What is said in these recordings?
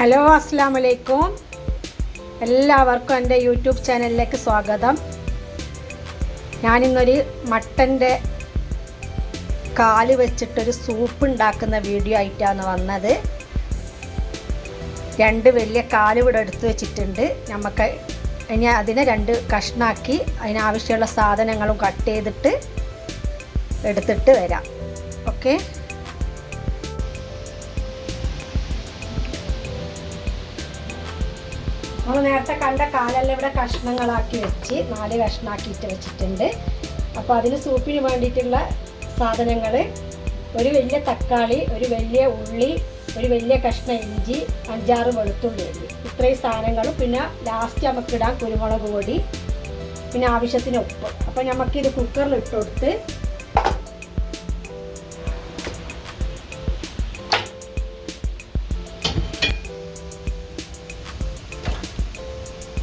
Hello അസ്സാം വലൈക്കും എല്ലാവർക്കും എന്റെ യൂട്യൂബ് ചാനലിലേക്ക് സ്വാഗതം. ഞാനിന്നൊരു മട്ടന്റെ കാൽ വെച്ചിട്ടൊരു സൂപ്പ് ഉണ്ടാക്കുന്ന വീഡിയോ ആയിട്ടാണ് വന്നത്. രണ്ട് വലിയ കാൽ ഇവിടെ എടുത്ത് വെച്ചിട്ടുണ്ട്. നമുക്ക് ഇനി അതിനെ രണ്ട് കഷ്ണാക്കി അതിനാവശ്യമുള്ള സാധനങ്ങളും കട്ട് ചെയ്തിട്ട് എടുത്തിട്ട് വരാം. ഓക്കെ? നമ്മൾ നേരത്തെ കണ്ട കാലെല്ലാം ഇവിടെ കഷ്ണങ്ങളാക്കി വെച്ച് നാല് കഷ്ണാക്കിയിട്ട് വെച്ചിട്ടുണ്ട്. അപ്പോൾ അതിന് സൂപ്പിന് വേണ്ടിയിട്ടുള്ള സാധനങ്ങൾ ഒരു വലിയ തക്കാളി ഒരു വലിയ ഉള്ളി ഒരു വലിയ കഷ്ണ ഇഞ്ചി അഞ്ചാറ് വെളുത്തുള്ളി അരി. ഇത്രയും സാധനങ്ങളും. പിന്നെ ലാസ്റ്റ് നമുക്ക് ഇടാം കുരുമുളക് പൊടി പിന്നെ ആവശ്യത്തിന് ഉപ്പ്. അപ്പോൾ നമുക്കിത് കുക്കറിൽ ഇട്ട് കൊടുത്ത്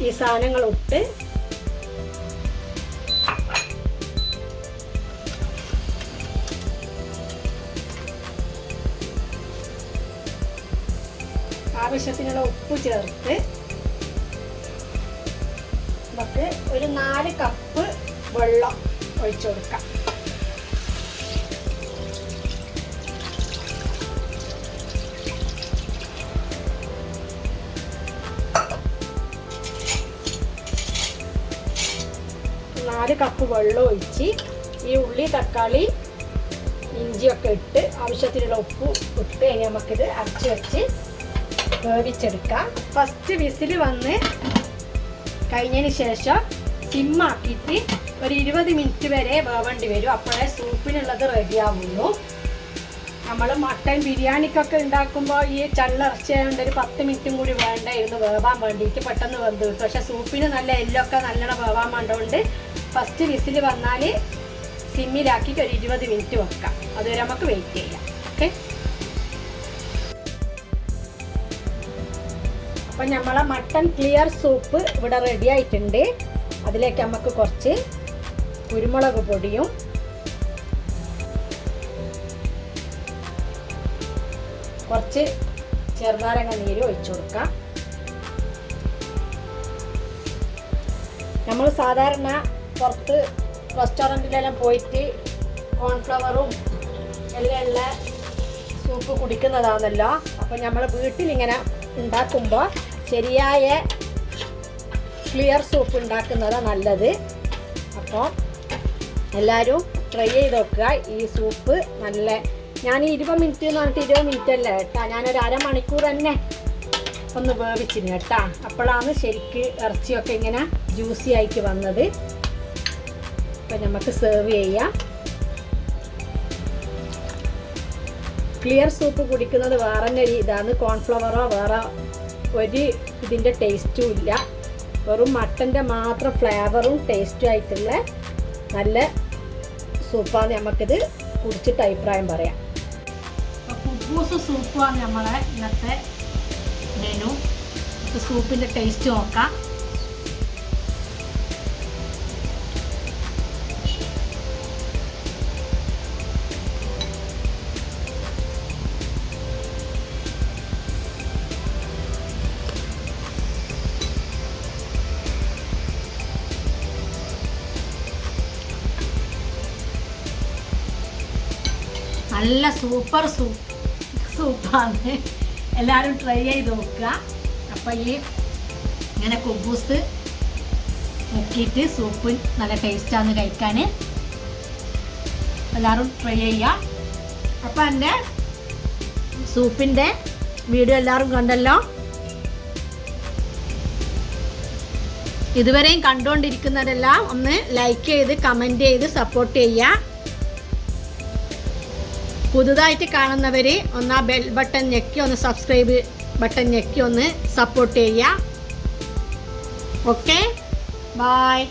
ഈ സാധനങ്ങൾ ഇട്ട് ആവശ്യത്തിനുള്ള ഉപ്പ് ചേർത്ത് നമുക്ക് ഒരു നാല് കപ്പ് വെള്ളം ഒഴിച്ചു കൊടുക്കാം. നാല് കപ്പ് വെള്ളം ഒഴിച്ച് ഈ ഉള്ളി തക്കാളി ഇഞ്ചിയൊക്കെ ഇട്ട് ആവശ്യത്തിനുള്ള ഉപ്പ് ഇട്ട് കഴിഞ്ഞ് നമുക്കിത് അരച്ച് വെച്ച് വേവിച്ചെടുക്കാം. ഫസ്റ്റ് വിസിൽ വന്ന് കഴിഞ്ഞതിന് ശേഷം സിമ്മാക്കിയിട്ട് ഒരു ഇരുപത് മിനിറ്റ് വരെ വേവേണ്ടി വരും. അപ്പോഴേ സൂപ്പിനുള്ളത് റെഡിയാവുള്ളൂ നമ്മൾ മട്ടൻ ബിരിയാണിക്കൊക്കെ ഉണ്ടാക്കുമ്പോൾ ഈ ചള്ളിറച്ചി ആയതുകൊണ്ട് ഒരു പത്ത് മിനിറ്റും കൂടി വേണ്ടായിരുന്നു വേവാൻ വേണ്ടിയിട്ട് പെട്ടെന്ന് വെന്ത് കിട്ടും. പക്ഷെ സൂപ്പിന് നല്ല എല്ലൊക്കെ നല്ലോണം വേവാൻ വേണ്ടതുകൊണ്ട് ഫസ്റ്റ് വിസിൽ വന്നാൽ സിമ്മിലാക്കിയിട്ട് ഒരു ഇരുപത് മിനിറ്റ് വെക്കാം. അതുവരെ നമുക്ക് വെയിറ്റ് ചെയ്യാം. ഓക്കെ അപ്പം നമ്മളെ മട്ടൺ ക്ലിയർ സൂപ്പ് ഇവിടെ റെഡി ആയിട്ടുണ്ട്. അതിലേക്ക് നമുക്ക് കുറച്ച് കുരുമുളക് പൊടിയും കുറച്ച് ചെറുനാരങ്ങ നീര് ഒഴിച്ചു കൊടുക്കാം. നമ്മൾ സാധാരണ പുറത്ത് റെസ്റ്റോറന്റിലെല്ലാം പോയിട്ട് കോൺഫ്ലവറും എല്ലാം ഉള്ള സൂപ്പ് കുടിക്കുന്നതാണല്ലോ. അപ്പോൾ നമ്മൾ വീട്ടിലിങ്ങനെ ഉണ്ടാക്കുമ്പോൾ ശരിയായ ക്ലിയർ സൂപ്പ് ഉണ്ടാക്കുന്നതാണ് നല്ലത്. അപ്പോൾ എല്ലാവരും ട്രൈ ചെയ്ത് നോക്കുക. ഈ സൂപ്പ് നല്ല ഞാൻ ഇരുപത് മിനിറ്റ് എന്ന് പറഞ്ഞിട്ട് ഇരുപത് മിനിറ്റ് അല്ല കേട്ടാ. ഞാനൊരു അരമണിക്കൂർ തന്നെ ഒന്ന് വേവിച്ചിരുന്നു കേട്ടാ. അപ്പോഴാണ് ശരിക്ക് ഇറച്ചിയൊക്കെ ഇങ്ങനെ ജ്യൂസി ആയിട്ട് വന്നത്. അപ്പം നമുക്ക് സെർവ് ചെയ്യാം. ക്ലിയർ സൂപ്പ് കുടിക്കുന്നത് വേറെ തന്നെ ഇതാണ് കോൺഫ്ലവറോ വേറെ ഒരു ഇതിന്റെ ടേസ്റ്റും ഇല്ല. വെറും മട്ടന്റെ മാത്രം ഫ്ലേവറും ടേസ്റ്റും ആയിട്ടുള്ള നല്ല സൂപ്പാണ് നമുക്കിത് കുടിച്ചിട്ട് അഭിപ്രായം പറയാം. കുബൂസ് സൂപ്പാണ് നമ്മളെ ഇന്നത്തെ മെനു സൂപ്പിന്റെ ടേസ്റ്റ് നോക്കാം. നല്ല സൂപ്പർ സൂപ്പ് സൂപ്പാണ്. എല്ലാവരും ട്രൈ ചെയ്ത് നോക്കുക. അപ്പം ഈ ഇങ്ങനെ കുബൂസ് മുക്കിയിട്ട് സൂപ്പ് നല്ല ടേസ്റ്റാണ് കഴിക്കാൻ എല്ലാവരും ട്രൈ ചെയ്യുക. അപ്പം എന്റെ സൂപ്പിന്റെ വീഡിയോ എല്ലാവരും കണ്ടല്ലോ? ഇതുവരെയും കണ്ടുകൊണ്ടിരിക്കുന്നവരെല്ലാം ഒന്ന് ലൈക്ക് ചെയ്ത് കമന്റ് ചെയ്ത് സപ്പോർട്ട് ചെയ്യുക. പുതുതായിട്ട് കാണുന്നവർ ഒന്ന് ആ ബെൽ ബട്ടൺ ഞെക്കി ഒന്ന് സബ്സ്ക്രൈബ് ബട്ടൺ ഞെക്കി ഒന്ന് സപ്പോർട്ട് ചെയ്യുക. Okay bye